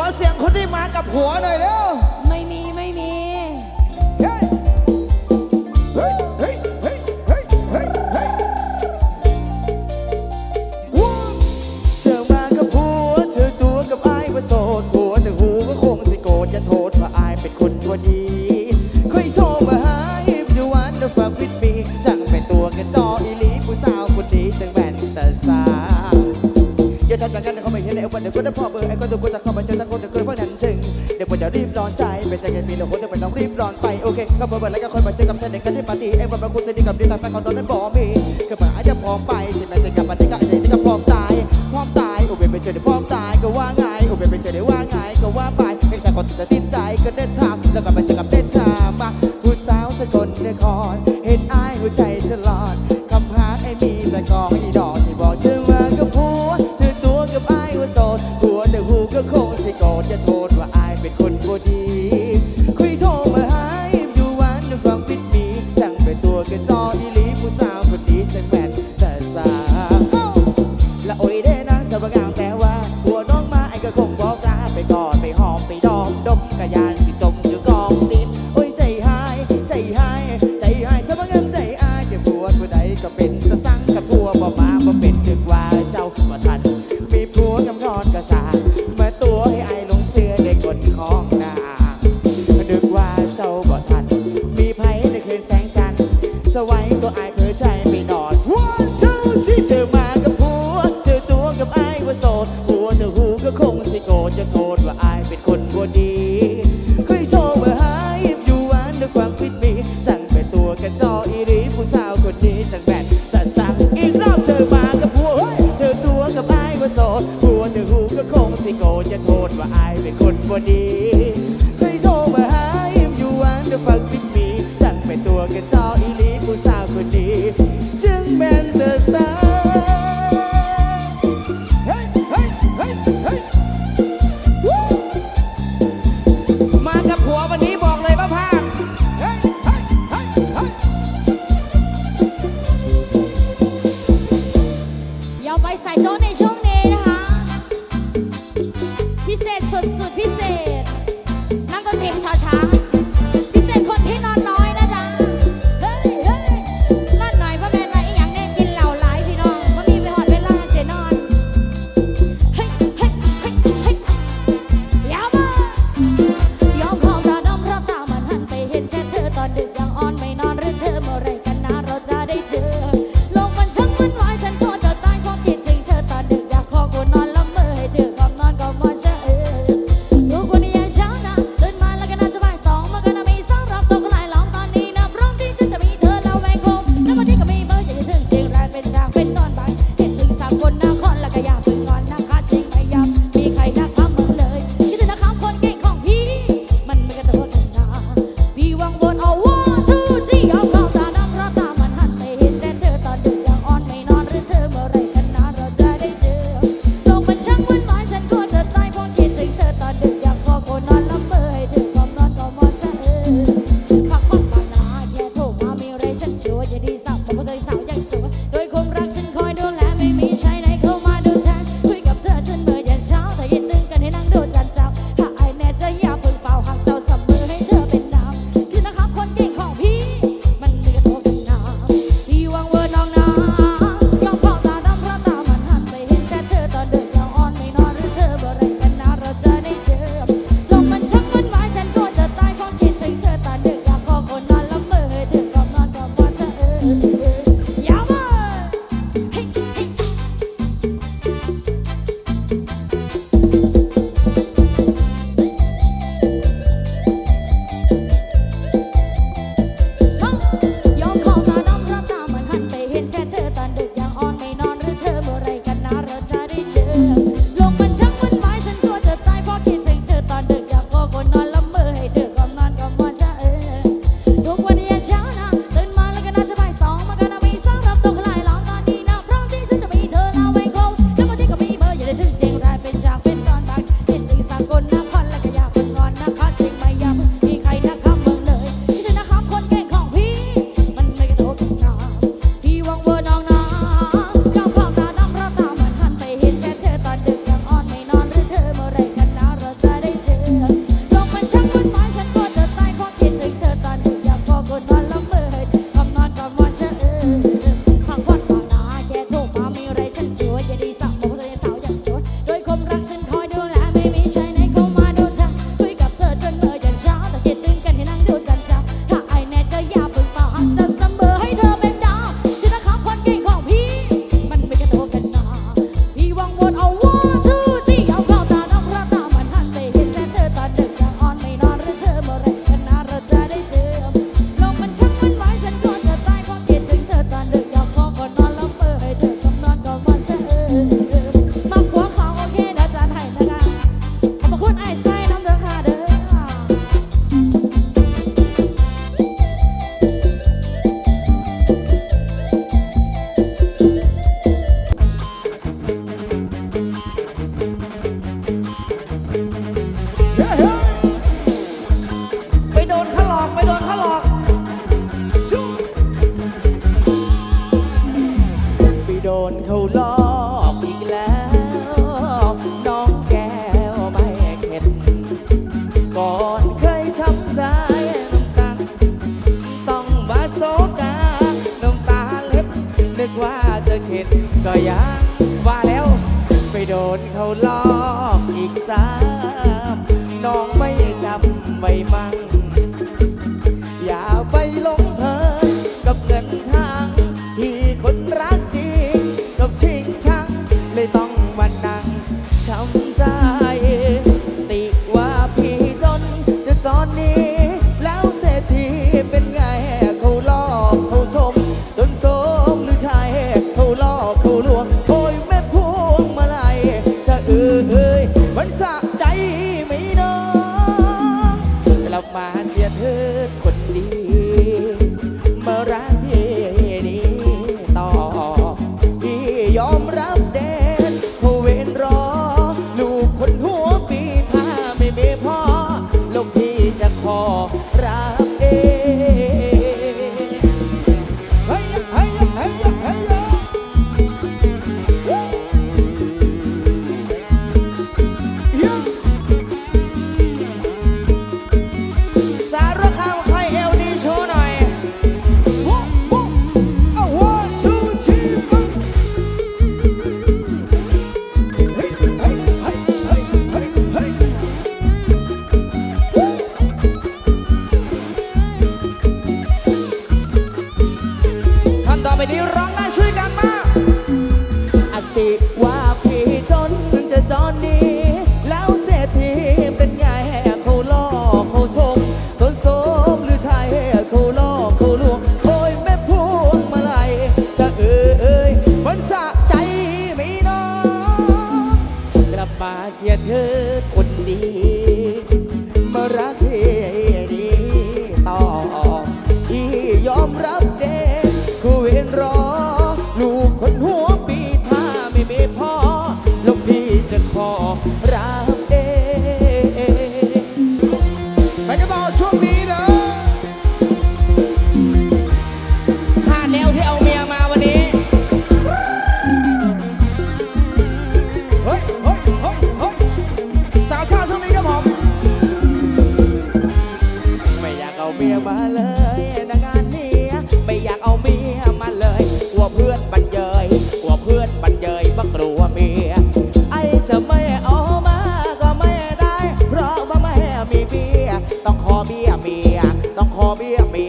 ขอเสียงคนที่มากับหัวหน่อยเร็ว ไม่มีไม่มี เฮ้ย เฮ้ย เฮ้ย เฮ้ย เฮ้ย เฮ้ย เฮ้ยธอมากับหัวเธอตัวกับไอ้ยว่าโสดหัวหนึ่งหูก็คงสิโกรธอย่โทษว่าไอ้เป็นคนตัวดี รีบร้อนใจเป็นใจแค่ปีละคนแต่เป็นต้องรีบร้อนไปโอเคก็เปิดแล้วก็คอยมาเจอกับฉันเด็กกันที่ปาร์ตี้ไอ้วันมาคุณสนิทกับดีกับแฟนของน้องนั้นบอกมีก็มาอาจจะพร้อมไปที่ไม่จะกับปาร์ตี้ก็อาจจะที่ก็พร้อมตายพร้อมตายโอ้เป็นเปเจอได้พร้อมตายก็ว่าไงโอ้เป็นเปเจอได้ว่าไงก็ว่าไปไอ้ใจคนติดใจก็เด็ดทางแล้วก็มาเจอกับเด็ด ก็ยังว่าแล้ว ไปโดนเขาลอกอีกสามน้องไม่จำไว้มั่ง ป่าเสียเธอคนดี มารัก me, me.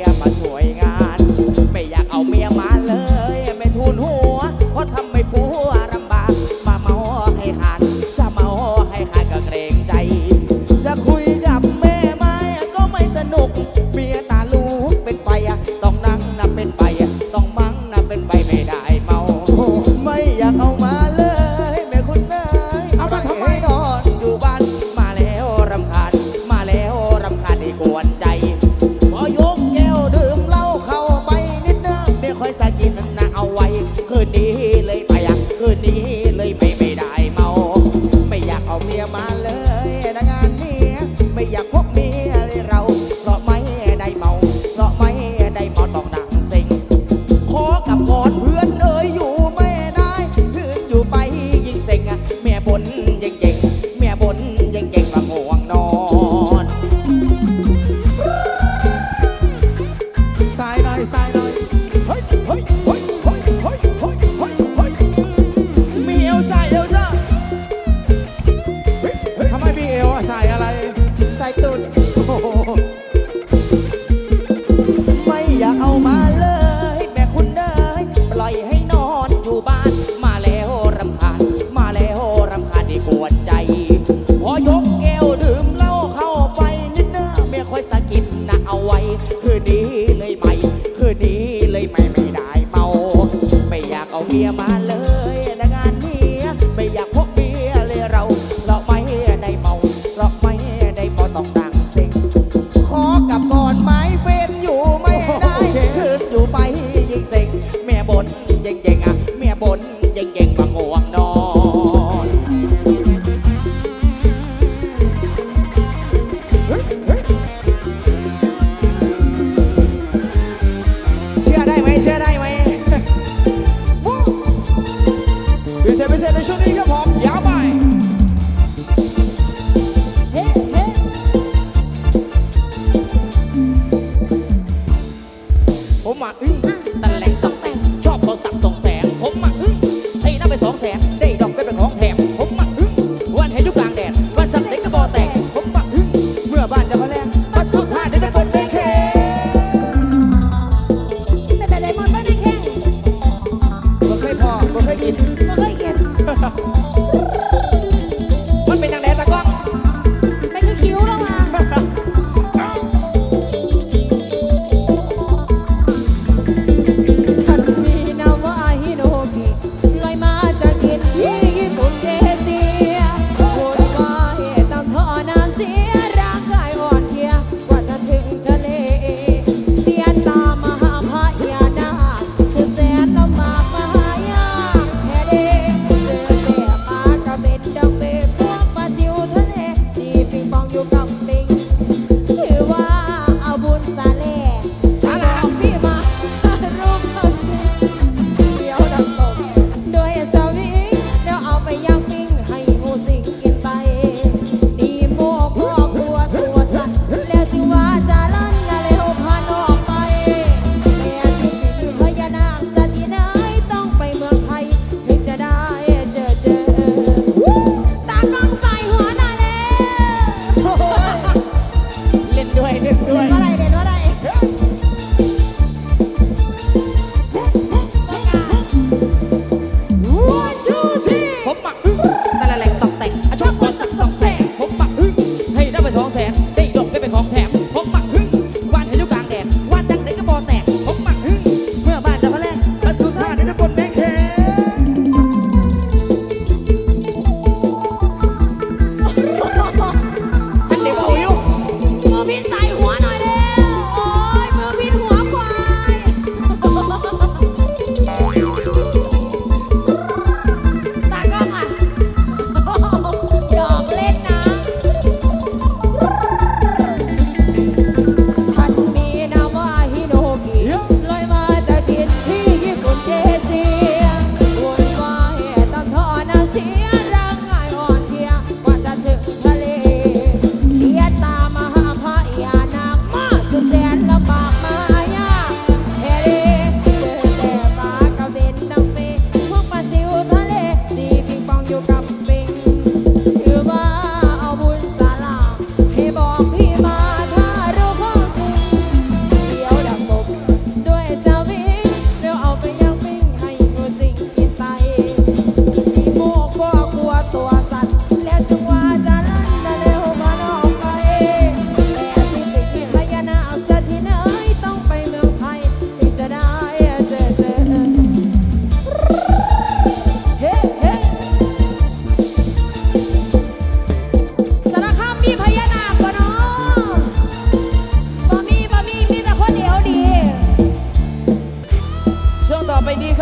เย่งๆอะแมียบ่นเย่งๆว่างัว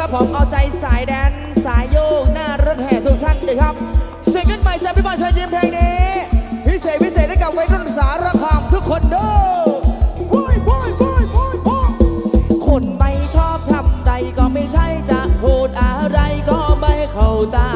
ับผมเอาใจสายแดนสายโยกหน้ารถแห่ทุกท่านเลยครับเสียงขึ้นใหม่จากพี่บอลเชิญยิ้มเพลงนี้ พิเศษพิเศษให้กับวัรุ่นสารคามทุกคนเด้อคนไม่ชอบทำใดก็ไม่ใช่จะพูดอะไรก็ไม่เข้าตา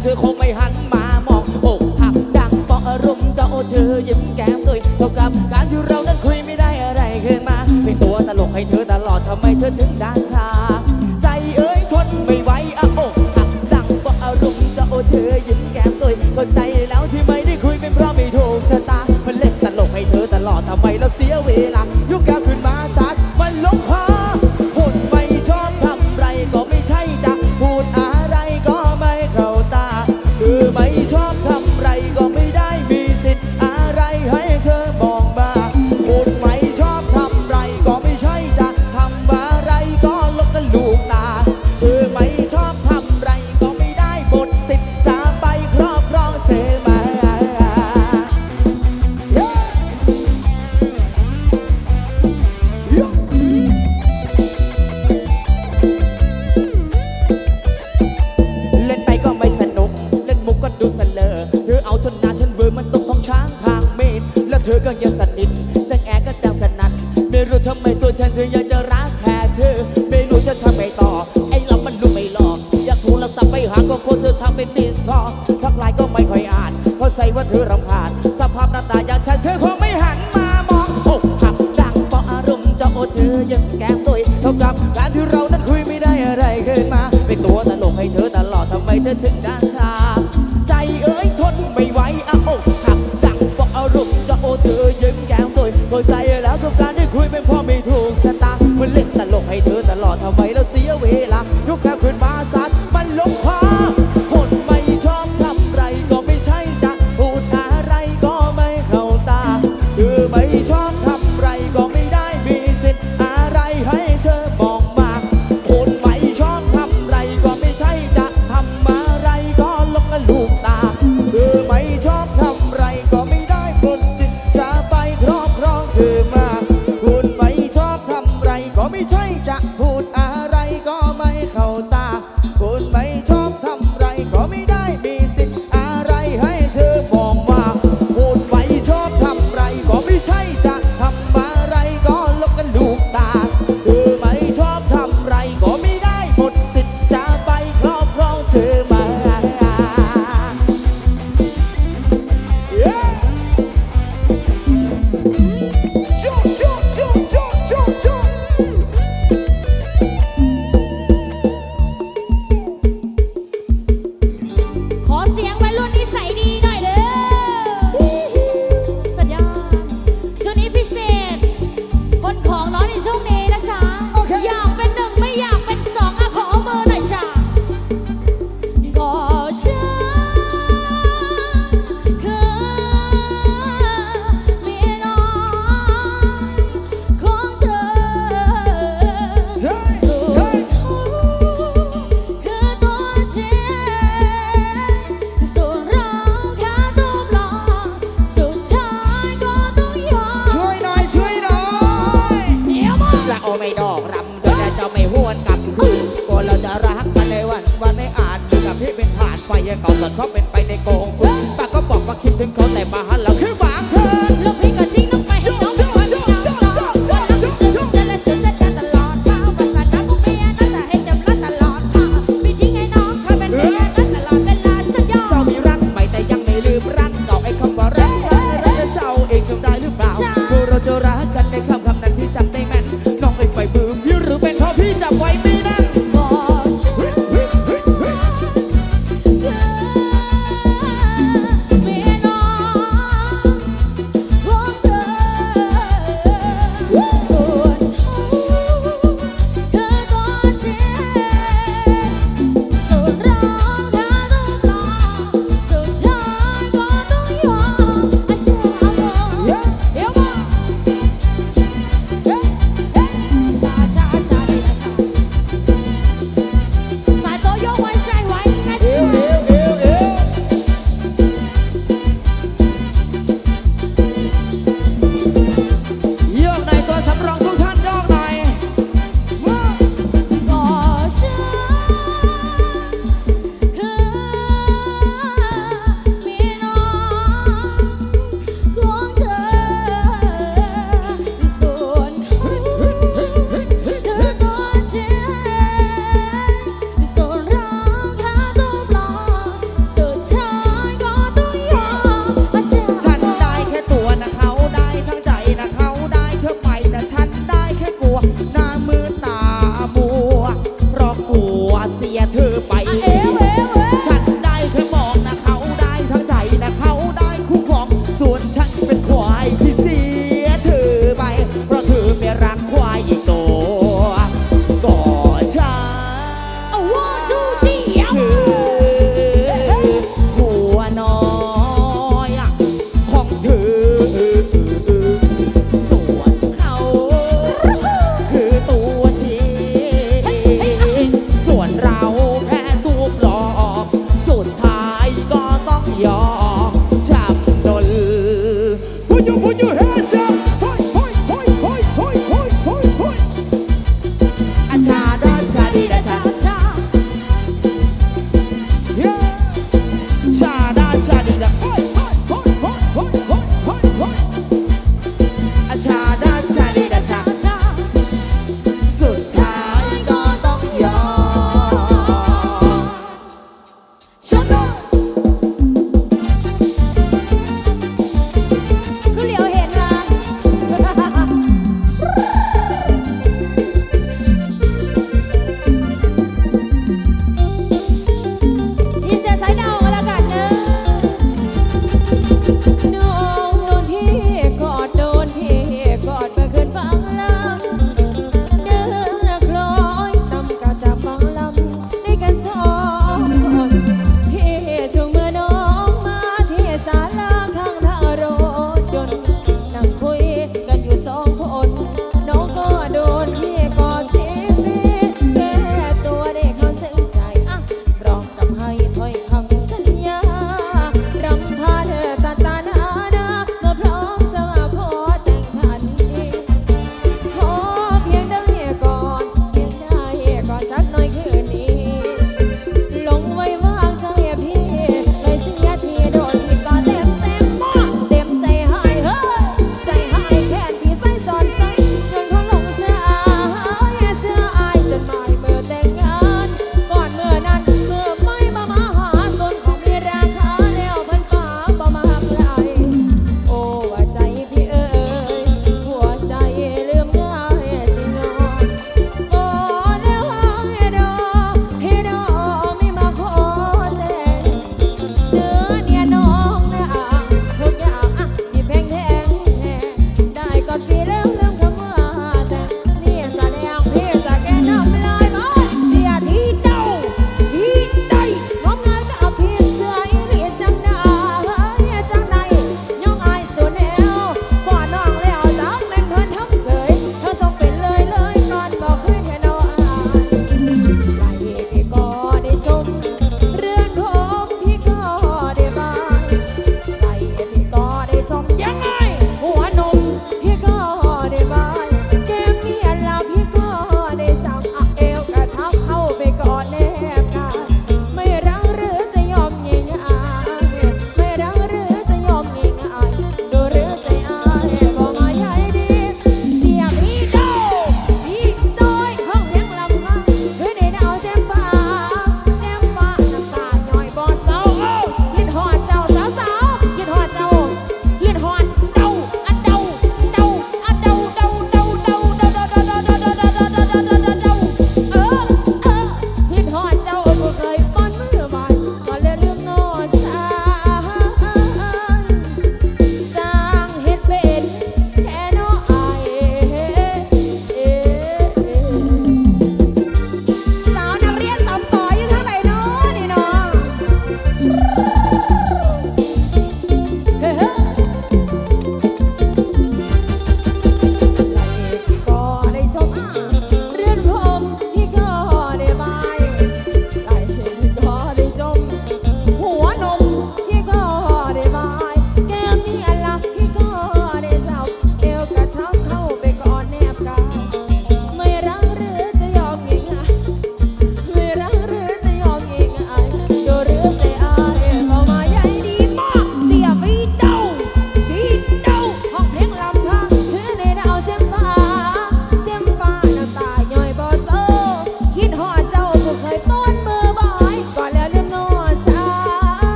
เธอคงไม่หันมามองอกหักดังปอรอารมณ์เจ้าเธอยิ้มแก้มตุยเท่ากับการที่เรานั้นคุยไม่ได้อะไรขึ้นมาเป็นตัวตลกให้เธอตลอดทำไมเธอถึงด่าชา